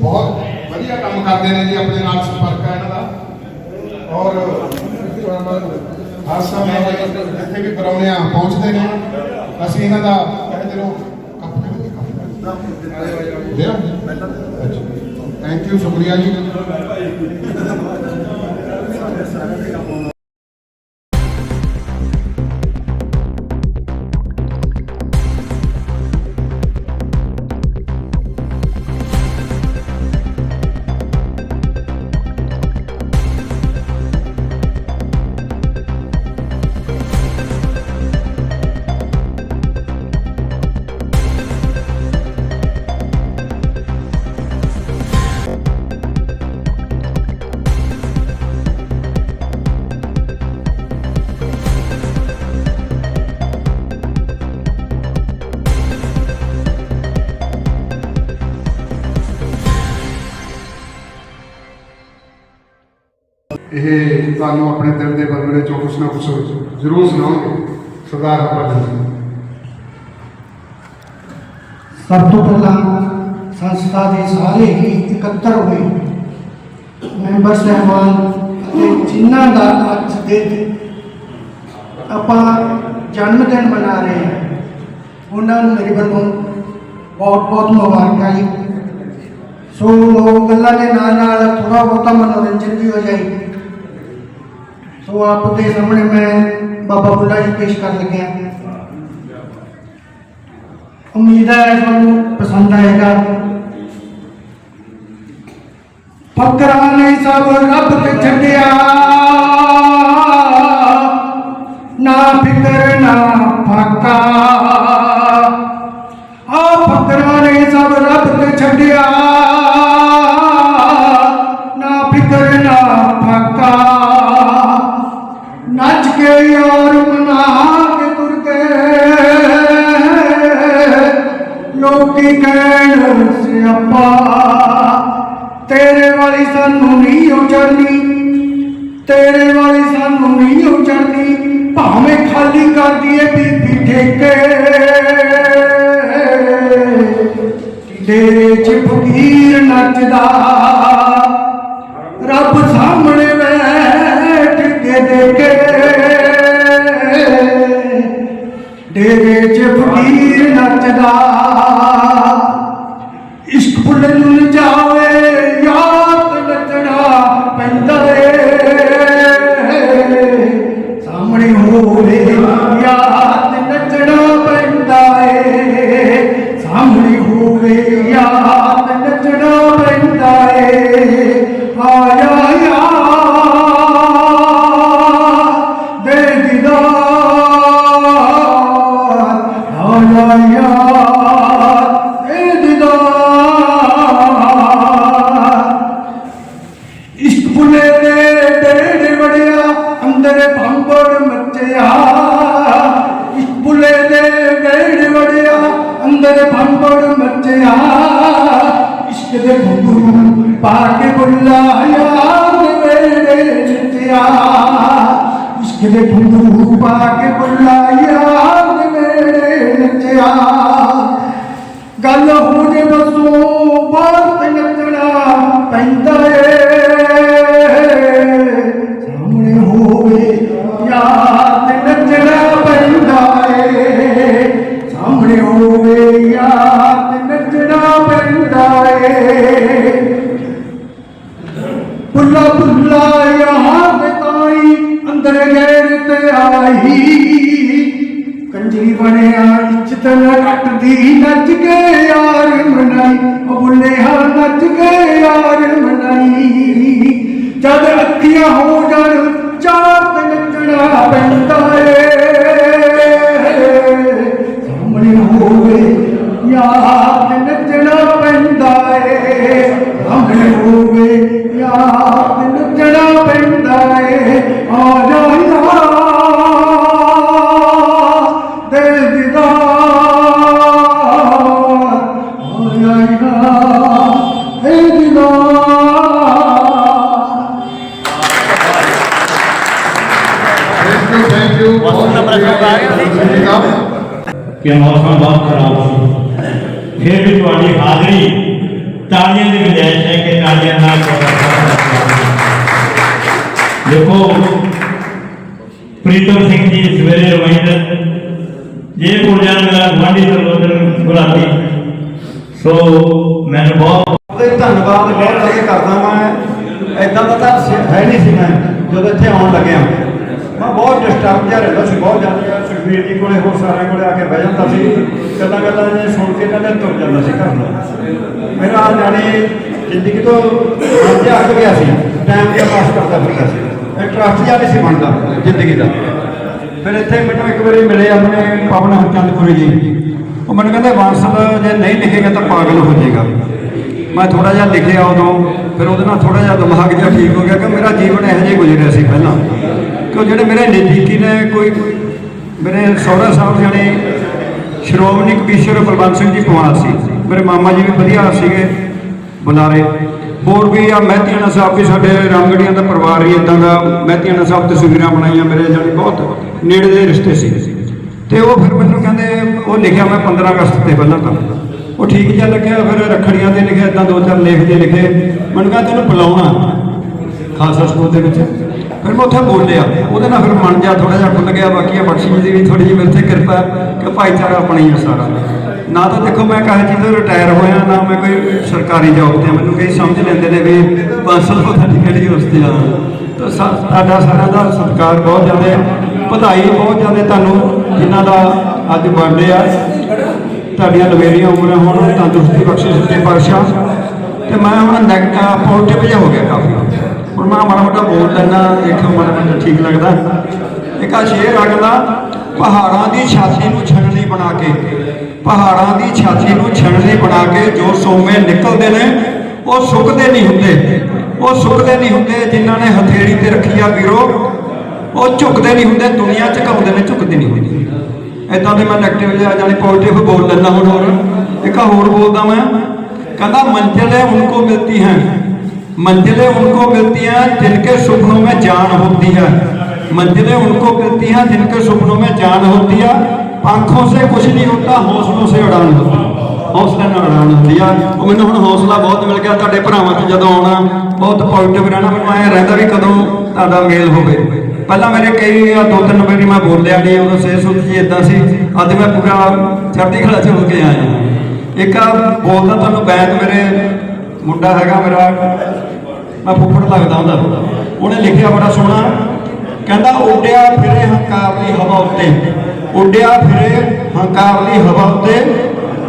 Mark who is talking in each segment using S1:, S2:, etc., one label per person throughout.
S1: ਬਹੁਤ ਵਧੀਆ ਕੰਮ ਕਰਦੇ ਨੇ ਜੀ ਆਪਣੇ ਨਾਲ ਸੰਪਰਕ ਹੈ ਇਹਨਾਂ ਦਾ। ਔਰ ਹਰ ਸਮੇਂ ਜਿੱਥੇ ਵੀ ਪਰੌਣਿਆਂ ਪਹੁੰਚਦੇ ਨੇ। ਅਸੀਂ ਇਹਨਾਂ ਦਾ ਕਹਿ ਦਿਲੋਂ ਥੈਂਕ ਯੂ ਸ਼ੁਕਰੀਆ ਜੀ। ਇਹ ਤੁਹਾਨੂੰ ਆਪਣੇ ਦਿਲ ਦੇ ਬਲਬਲੇ ਚੋਂ ਕੁਛ ਨਾ ਕੁਛ ਜ਼ਰੂਰ ਸੁਣਾਉਣਗੇ ਸਰਦਾਰ ਹਰਭਜਨ ਸਿੰਘ
S2: ਸਭ ਤੋਂ ਪਹਿਲਾਂ ਸੰਸਥਾ ਦੇ ਸਾਰੇ ਹੀ ਇਕੱਤਰ ਹੋਏ ਮੈਂਬਰ ਸਹਿਬਾਨ ਅਤੇ ਜਿਨ੍ਹਾਂ ਦਾ ਅੱਜ ਦੇ ਦਿਨ ਆਪਾਂ ਜਨਮ ਦਿਨ ਮਨਾ ਰਹੇ ਹਾਂ, ਉਹਨਾਂ ਨੂੰ ਮੇਰੇ ਵੱਲੋਂ ਬਹੁਤ ਬਹੁਤ ਮੁਬਾਰਕਾਂ ਜੀ। ਸੋ ਲੋਕ ਗੱਲਾਂ ਦੇ ਨਾਲ ਨਾਲ ਥੋੜਾ ਬਹੁਤਾ ਮਨੋਰੰਜਨ ਵੀ ਹੋ ਜਾਏ। ਸੋ ਆਪ ਦੇ ਸਾਹਮਣੇ ਮੈਂ ਬਾਬਾ ਬੁੱਢਾ ਜੀ ਪੇਸ਼ ਕਰਨ ਲੱਗਿਆ ਉਮੀਦ ਹੈ ਤੁਹਾਨੂੰ ਪਸੰਦ ਆਏਗਾ। ਫਕਰਾਂ ਨੇ ਸਭ ਰੱਬ ਤੇ ਛੱਡਿਆ। ਤੇਰੇ ਵਾਲੀ ਸਾਨੂੰ ਨਹੀਂ ਉਚਰਨੀ ਤੇਰੇ ਵਾਲੀ ਸਾਨੂੰ ਨਹੀਂ ਉਚਰਨੀ ਭਾਵੇਂ ਖਾਲੀ ਕਰ ਦਈਏ ਬੀਬੀ ਠੇਕੇ। ਡੇਰੇ ਚ ਫਕੀਰ ਨੱਚਦਾ, ਰੱਬ ਸਾਹਮਣੇ ਬੈਠ ਕੇ ਦੇਖੇ। ਡੇਰੇ ਚ ਫਕੀਰ ਨੱਚਦਾ ਕੇ ਬੁਲਾਇਆ ਵੇੜੇ ਜਿੱਤਿਆ ਇਸ਼ਕ ਦੇ ਘੁੰਗਰੂ ਪਾ ਕੇ ਬੁਲਾਇਆ ਵੇੜੇ ਨੱਚਿਆ ਗੱਲ ਹੋ ਜੇ ਬਸੋਂ ਬਾਤ ਨੱਚਣਾ ਪੈਂਦਾ ਏ। ਨਾ ਕੱਟਦੀ ਨੱਚ ਕੇ ਯਾਰ ਮਨਾਈ, ਉਹ ਬੁੱਲੇ ਹਾਂ ਨੱਚ ਕੇ ਯਾਰ ਮਨਾਈ। ਜਦ ਅੱਖੀਆਂ ਹੋ ਜਾਣ ਚਾਰ ਤੇ ਨੱਚਣਾ ਪੈਂਦਾ ਏ। ਸਾਹਮਣੇ ਹੋਵੇ ਯਾਰ
S3: ਕਿ ਮੌਸਮ ਬਹੁਤ ਖਰਾਬ ਸੀ ਫਿਰ ਵੀ ਤੁਹਾਡੀ ਹਾਜ਼ਰੀ ਤਾਂ
S4: ਤਾਲੀਆਂ ਦੀ ਗੁੰਜਾਇਸ਼ ਹੈ ਕਿ ਤਾਲੀਆਂ ਨਾਲ ਤੁਹਾਡਾ ਸਵਾਗਤ ਹੈ। ਦੇਖੋ ਪ੍ਰੀਤਮ ਸਿੰਘ ਜੀ ਸਵੇਰੇ ਰਵਾਇੰਦਰ ਜੇ ਪੁਰਜਾਂ ਮੇਰਾ ਗਵਾਂਢੀ ਸਰਵੋਤਮ ਗੁਲਾਤੀ ਸੋ ਮੈਨੂੰ ਬਹੁਤ
S3: ਉਹਦੇ ਧੰਨਵਾਦ ਬਹੁਤ ਜ਼ਿਆਦਾ ਕਰਦਾ ਮੈਂ ਐਦਾਂ ਦਾ ਤਾਂ ਸ- ਹੈ ਨਹੀਂ ਸੀ ਮੈਂ ਜਦੋਂ ਇੱਥੇ ਆਉਣ ਲੱਗਿਆ ਮੈਂ ਬਹੁਤ ਡਿਸਟਰਬ ਜਿਹਾ ਰਹਿੰਦਾ ਸੀ, ਬਹੁਤ ਜ਼ਿਆਦਾ ਸੁਖਵੀਰ ਜੀ ਕੋਲੇ ਹੋਰ ਸਾਰਿਆਂ ਕੋਲੇ ਆ ਕੇ ਬਹਿ ਜਾਂਦਾ ਸੀ। ਗੱਲਾਂ ਗੱਲਾਂ ਜੇ ਸੁਣ ਕੇ ਕਹਿੰਦੇ ਤੁਰ ਜਾਂਦਾ ਸੀ ਘਰ ਨੂੰ। ਮੇਰਾ ਜਾਣੇ ਜ਼ਿੰਦਗੀ ਤੋਂ ਮੱਝ ਅੱਕ ਗਿਆ ਸੀ। ਟਾਈਮ ਦਾ ਪਾਸ ਕਰਦਾ ਫਿਰਦਾ ਸੀ। ਇਹ ਜਿਹਾ ਨਹੀਂ ਸੀ ਬਣਦਾ ਜ਼ਿੰਦਗੀ ਦਾ। ਫਿਰ ਇੱਥੇ ਮੈਨੂੰ ਇੱਕ ਵਾਰੀ ਮਿਲੇ ਆਪਣੇ ਪਵਨ ਹਰਚੰਦਪੁਰੀ ਜੀ। ਉਹ ਮੈਨੂੰ ਕਹਿੰਦੇ ਵਾਂਸਲ ਜੇ ਨਹੀਂ ਲਿਖੇਗਾ ਤਾਂ ਪਾਗਲ ਹੋ ਜਾਏਗਾ। ਮੈਂ ਥੋੜਾ ਜਿਹਾ ਲਿਖਿਆ ਉਦੋਂ। ਫਿਰ ਉਹਦੇ ਨਾਲ ਥੋੜਾ ਜਿਹਾ ਦਿਮਾਗ ਜਿਹਾ ਠੀਕ ਹੋ ਗਿਆ ਕਿ ਮੇਰਾ ਜੀਵਨ ਇਹੋ ਜਿਹਾ ਗੁਜ਼ਰਿਆ ਸੀ ਪਹਿਲਾਂ। ਕਿ ਜਿਹੜੇ ਮੇਰੇ ਨਜ਼ਦੀਕੀ ਨੇ, ਕੋਈ ਮੇਰੇ ਸਹੁਰਾ ਸਾਹਿਬ ਜਾਣੇ, ਸ਼੍ਰੋਮਣੀ ਕਮਿਸ਼ਨਰ ਬਲਵੰਤ ਸਿੰਘ ਜੀ ਪਵਾਰ ਸੀ। ਮੇਰੇ ਮਾਮਾ ਜੀ ਵੀ ਵਧੀਆ ਸੀਗੇ, ਬੁਲਾਰੇ। ਹੋਰ ਵੀ ਆ ਮਹਿਤੀਆਣਾ ਸਾਹਿਬ ਵੀ ਸਾਡੇ ਰਾਮਗੜੀਆਂ ਦਾ ਪਰਿਵਾਰ ਹੀ ਇਦਾਂ ਦਾ ਮਹਿਤੀਆਣਾ ਸਾਹਿਬ ਤਸਵੀਰਾਂ ਬਣਾਈਆਂ ਮੇਰੇ ਜਾਨੀ ਬਹੁਤ ਨੇੜੇ ਦੇ ਰਿਸ਼ਤੇ ਸੀ। ਤੇ ਉਹ ਫਿਰ ਮੈਨੂੰ ਕਹਿੰਦੇ, ਉਹ ਲਿਖਿਆ ਮੈਂ 15 ਅਗਸਤ ਤੇ ਪਹਿਲਾਂ ਤਾਂ। ਉਹ ਠੀਕ ਜਿਹਾ ਲੱਗਿਆ ਫਿਰ ਰੱਖੜੀਆਂ ਤੇ ਲਿਖਿਆ ਇਦਾਂ ਦੋ ਚਾਰ ਲੇਖ ਜੇ ਲਿਖੇ। ਮੈਨੂੰ ਕਹਿੰਦਾ ਤੈਨੂੰ ਬੁਲਾਉਣਾ, ਖਾਲਸਾ ਸਕੂਲ ਦੇ ਵਿੱਚ। ਫਿਰ ਮੈਂ ਉੱਥੇ ਬੋਲਿਆ। ਉਹਦੇ ਨਾਲ ਫਿਰ ਮਨ ਜਾ ਥੋੜਾ ਜਿਹਾ ਖੁੱਲ ਗਿਆ, ਬਾਕੀ ਆ ਬਖਸ਼ੀ ਦੀ ਵੀ ਥੋੜੀ ਜਿਹੀ ਮੇਰੇ ਤੇ ਕਿਰਪਾ ਹੈ ਕਿ ਭਾਈਚਾਰਾ ਆਪਣਾ ਹੀ ਆ ਸਾਰਾ। ਨਾ ਤਾਂ ਦੇਖੋ ਮੈਂ ਕਹੇ ਚੀਜ਼ ਤੋਂ ਰਿਟਾਇਰ ਹੋਇਆ, ਨਾ ਮੈਂ ਕੋਈ ਸਰਕਾਰੀ ਜੌਬ ਤੇ ਮੈਨੂੰ ਕਈ ਸਮਝ ਲੈਂਦੇ ਨੇ ਵੀ 500 ਪਤਾ ਨਹੀਂ ਕਿਹੜੀ ਉਸ ਤੇ ਆ। ਤਾਂ ਸਾ- ਤੁਹਾਡਾ ਸਾਰਿਆਂ ਦਾ ਸਤਿਕਾਰ ਬਹੁਤ ਜ਼ਿਆਦਾ ਵਧਾਈ ਬਹੁਤ ਜ਼ਿਆਦਾ ਤੁਹਾਨੂੰ, ਜਿਨ੍ਹਾਂ ਦਾ ਅੱਜ ਬਰਥਡੇ ਆ। ਤੁਹਾਡੀਆਂ ਲਵੇਰੀਆਂ ਉਮਰਾਂ ਹੋਣ, ਤੰਦਰੁਸਤੀ ਬਖਸ਼ੇ ਸੱਚੇ ਪਾਤਸ਼ਾਹ। ਤੇ ਮੈਂ ਹੁਣ ਨੈਗੇਟਿਵ ਪੋਜ਼ਿਟਿਵ ਜਿਹਾ ਹੋ ਗਿਆ ਕਾਫੀ। ਹੁਣ ਮੈਂ ਮਾੜਾ ਮੋਟਾ ਬੋਲ ਲੈਣਾ ਇੱਕ ਮਾੜਾ ਮੋਟਾ ਠੀਕ ਲੱਗਦਾ। ਇੱਕ ਆ ਸ਼ੇਰ ਰੱਖਦਾ ਪਹਾੜਾਂ ਦੀ ਛਾਤੀ ਨੂੰ ਛਣਲੀ ਬਣਾ ਕੇ, ਪਹਾੜਾਂ ਦੀ ਛਾਤੀ ਨੂੰ ਛਣਲੀ ਬਣਾ ਕੇ ਜੋ ਸੋਮੇ ਨਿਕਲਦੇ ਨੇ, ਉਹ ਸੁੱਕਦੇ ਨਹੀਂ ਹੁੰਦੇ। ਉਹ ਸੁੱਕਦੇ ਨਹੀਂ ਹੁੰਦੇ, ਜਿਨ੍ਹਾਂ ਨੇ ਹਥੇੜੀ ਤੇ ਰੱਖੀ ਆ ਵੀਰੋ, ਉਹ ਝੁਕਦੇ ਨਹੀਂ ਹੁੰਦੇ, ਦੁਨੀਆ ਝੁਕਾਉਂਦੇ ਨੇ, ਝੁਕਦੇ ਨਹੀਂ ਹੁੰਦੇ। ਐਦਾਂ ਦੇ ਮੈਂ ਨੈਗੇਟਿਵ ਜਿਹਾ ਜਾਨੀ ਪੋਜ਼ਿਟਿਵ ਬੋਲ ਲੈਣਾ ਹੁਣ ਹੋਰ। ਇੱਕ ਹੋਰ ਬੋਲਦਾ ਮੈਂ, ਕਹਿੰਦਾ, ਮੰਜ਼ਿਲ ਹੈ ਉਨਕੋ ਮਿਲਤੀ ਹੈ। मंजिलें उनको मिलती हैं जिनके सपनों में जान होती है मंजिलें उनको मिलती हैं जिनके सपनों में जान होती है आंखों से कुछ नहीं होता हौसलों से उड़ान होती है ਹੌਸਲੇ ਨਾਲ ਉਡਾਨ ਹੁੰਦੀ ਆ ਉਹ ਮੈਨੂੰ ਹੁਣ ਹੌਸਲਾ ਬਹੁਤ ਮਿਲ ਗਿਆ ਤੁਹਾਡੇ ਭਰਾਵਾਂ 'ਚ ਜਦੋਂ ਆਉਣਾ ਬਹੁਤ ਪੋਜ਼ਿਟਿਵ ਰਹਿਣਾ ਮੈਨੂੰ ਐਂ ਰਹਿੰਦਾ ਵੀ ਕਦੋਂ ਤੁਹਾਡਾ ਮੇਲ ਹੋਵੇ ਪਹਿਲਾਂ ਮੇਰੇ ਕਈ ਆ ਦੋ ਤਿੰਨ ਵਾਰੀ ਮੈਂ ਬੋਲਿਆ ਨਹੀਂ ਉਦੋਂ ਸੇ ਸੁਧ ਜੀ ਇਦਾਂ ਸੀ ਅੱਜ ਮੈਂ ਪੂਰਾ ਚੜ੍ਹਦੀ ਕਲਾ 'ਚ ਹੋ ਕੇ ਆਇਆ ਇੱਕ ਆ ਬੋਲਦਾ ਤੁਹਾਨੂੰ ਬੈਤ ਮੇਰੇ ਮੁੰਡਾ ਹੈਗਾ ਮੇਰਾ ਮੈਂ ਫੁੱਫੜ ਲੱਗਦਾ ਹੁੰਦਾ। ਉਹਨੇ ਲਿਖਿਆ ਬੜਾ ਸੋਹਣਾ। ਕਹਿੰਦਾ, ਉੱਡਿਆ ਫਿਰੇ ਹੰਕਾਰ ਦੀ ਹਵਾ ਉੱਤੇ। ਉੱਡਿਆ ਫਿਰੇ ਹੰਕਾਰ ਦੀ ਹਵਾ ਉੱਤੇ।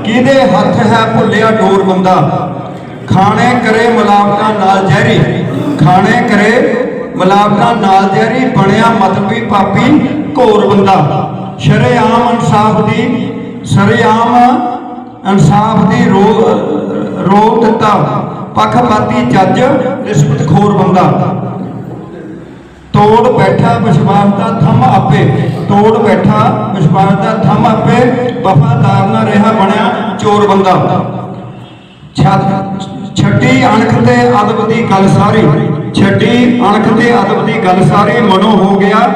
S3: ਕਿਹਦੇ ਹੱਥ ਹੈ ਭੁੱਲਿਆ ਡੋਰ ਬੰਦਾ? ਖਾਣੇ ਕਰੇ ਮਲਾਵਟਾਂ ਨਾਲ ਜ਼ਹਿਰੀ। ਖਾਣੇ ਕਰੇ ਮਲਾਵਟਾਂ ਨਾਲ ਜ਼ਹਿਰੀ, ਬਣਿਆ ਮਤਲਬੀ ਪਾਪੀ ਘੋਰ ਬੰਦਾ। ਸ਼ਰੇਆਮ ਇਨਸਾਫ ਦੀ, ਸ਼ਰੇਆਮ ਇਨਸਾਫ ਦੀ ਰੋ ਰੋ ਦਿੱਤਾ। ਪੱਖਪਾਤੀ ਜੱਜ ਰਿਸ਼ਵਤਖੋਰ ਬੰਦਾ। ਤੋੜ ਬੈਠਾ ਵਿਸ਼ਵਾਸ ਦਾ ਥੰਮ ਆਪੇ। ਤੋੜ ਬੈਠਾ ਵਿਸ਼ਵਾਸ ਦਾ ਥੰਮ ਆਪੇ। ਵਫਾਦਾਰ ਨਾ ਰਿਹਾ ਬਣਿਆ ਚੋਰ ਬੰਦਾ। ਛੱਡੀ ਅਣਖ ਤੇ ਅਦਬ ਦੀ ਗੱਲ ਸਾਰੀ। ਛੱਡੀ ਅਣਖ ਤੇ ਅਦਬ ਦੀ ਗੱਲ ਸਾਰੀ। ਮਨੋ ਹੋ ਗਿਆ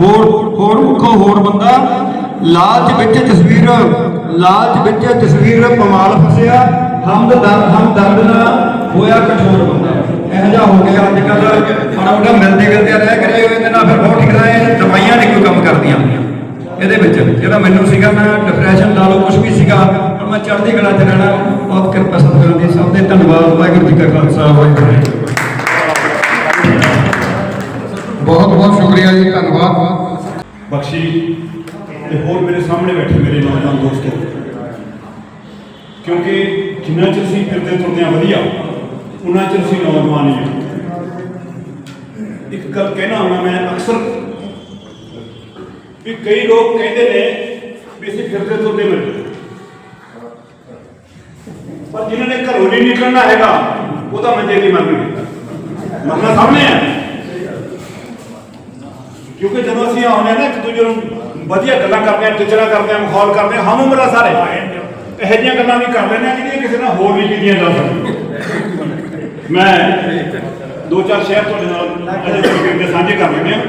S3: ਹੋਰ ਹੋਰ ਮੁਖੋਂ ਹੋਰ ਬੰਦਾ। ਲਾਲਚ ਵਿੱਚ ਤਸਵੀਰ, ਲਾਲਚ ਵਿੱਚ ਤਸਵੀਰ, ਪਮਾਲ ਫਸਿਆ। ਹਮਦ ਦਰਦ ਹਮ ਦਰਦ ਨਾ ਹੋਇਆ ਕਠੋਰ ਬੰਦਾ। ਇਹੋ ਜਿਹਾ ਹੋ ਗਿਆ ਅੱਜ ਕੱਲ ਮਾੜਾ ਮੋਟਾ ਮਿਲਦੇ ਗਿਲਦੇ ਰਹਿ ਕਰੇ ਇਹਦੇ ਨਾਲ ਫਿਰ ਬਹੁਤ ਠੀਕ ਰਹੇ ਦਵਾਈਆਂ ਨਹੀਂ ਕੋਈ ਕੰਮ ਕਰਦੀਆਂ? ਇਹਦੇ ਵਿੱਚ ਜਿਹੜਾ ਮੈਨੂੰ ਸੀਗਾ ਮੈਂ ਡਿਪਰੈਸ਼ਨ ਲਾ ਲਓ ਕੁਝ ਵੀ ਸੀਗਾ ਪਰ ਮੈਂ ਚੜ੍ਹਦੀ ਕਲਾ ਚ ਰਹਿਣਾ ਬਹੁਤ ਕਿਰਪਾ ਸਤਿਗੁਰਾਂ ਦੀ ਸਭ ਦੇ ਧੰਨਵਾਦ ਵਾਹਿਗੁਰੂ ਜੀ ਕਾ ਖਾਲਸਾ ਵਾਹਿਗੁਰੂ ਜੀ।
S1: ਬਹੁਤ ਬਹੁਤ ਸ਼ੁਕਰੀਆ ਜੀ ਧੰਨਵਾਦ।
S5: ਬਖਸ਼ੀ ਤੇ ਹੋਰ ਮੇਰੇ ਸਾਹਮਣੇ ਬੈਠੇ ਮੇਰੇ ਨੌਜਵਾਨ ਦੋਸਤੋ। ਕਿਉਂਕਿ ਜਿੰਨਾ ਚਿਰ ਅਸੀਂ ਫਿਰਦੇ ਤੁਰਦੇ ਹਾਂ ਵਧੀਆ। ਉਹਨਾਂ 'ਚ ਅਸੀਂ ਨੌਜਵਾਨ ਹਾਂ ਇੱਕ ਗੱਲ ਕਹਿਣਾ ਹੁੰਦਾ ਮੈਂ ਅਕਸਰ ਵੀ ਕਈ ਲੋਕ ਕਹਿੰਦੇ ਨੇ ਵੀ ਅਸੀਂ ਫਿਰਦੇ ਤੁਰਦੇ ਮਰ ਪਰ ਜਿਨ੍ਹਾਂ ਨੇ ਘਰੋਂ ਨਹੀਂ ਨਿਕਲਣਾ ਹੈਗਾ, ਉਹ ਤਾਂ ਮੰਜੇ ਨਹੀਂ ਮਰਨਗੇ ਮਰਨਾ ਸਾਹਮਣੇ ਹੈ ਕਿਉਂਕਿ ਜਦੋਂ ਅਸੀਂ ਆਉਂਦੇ ਹਾਂ ਨਾ, ਇੱਕ ਦੂਜੇ ਨੂੰ ਵਧੀਆ ਗੱਲਾਂ ਕਰਦੇ ਹਾਂ, ਟਿਚਰਾ ਕਰਦੇ ਹਾਂ ਮਖੌਲ ਕਰਦੇ ਹਾਂ, ਹਮ ਉਮਰਾ ਸਾਰੇ। ਇਹੋ ਜਿਹੀਆਂ ਗੱਲਾਂ ਵੀ ਕਰ ਲੈਂਦੇ ਹਾਂ ਜਿਹੜੀਆਂ ਕਿਸੇ ਨਾਲ ਹੋਰ ਨਹੀਂ ਕੀਤੀਆਂ ਜਾ ਸਕਦੀਆਂ। ਮੈਂ ਦੋ ਚਾਰ ਸ਼ਹਿਰ ਤੁਹਾਡੇ ਨਾਲ ਅਜੇ ਤੱਕ ਦੇ ਸਾਂਝੇ ਕਰ ਲੈਂਦੇ ਹਾਂ।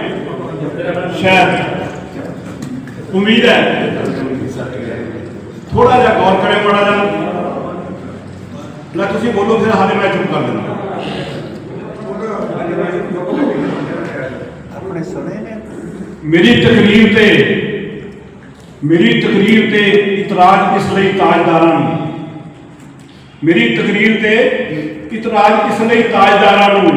S5: ਸ਼ਾਇਦ ਉਮੀਦ ਹੈ ਥੋੜਾ ਜਿਹਾ ਗੌਰ ਕਰਿਓ ਮਾੜਾ ਜਿਹਾ। ਲੈ ਤੁਸੀਂ ਬੋਲੋ, ਫਿਰ ਹਾਲੇ ਮੈਂ ਚੁੱਪ ਕਰ ਦਿੰਦਾ
S3: ਆਪਣੇ ਸੁਣੇ ਨੇ
S5: ਮੇਰੀ ਤਕਰੀਰ ਤੇ, ਮੇਰੀ ਤਕਰੀਰ ਤੇ ਇਤਰਾਜ਼ ਇਸ ਲਈ ਤਾਜਦਾਰਾਂ ਨੂੰ। ਮੇਰੀ ਤਕਰੀਰ ਤੇ ਇਤਰਾਜ਼ ਇਸ ਲਈ ਤਾਜਦਾਰਾਂ ਨੂੰ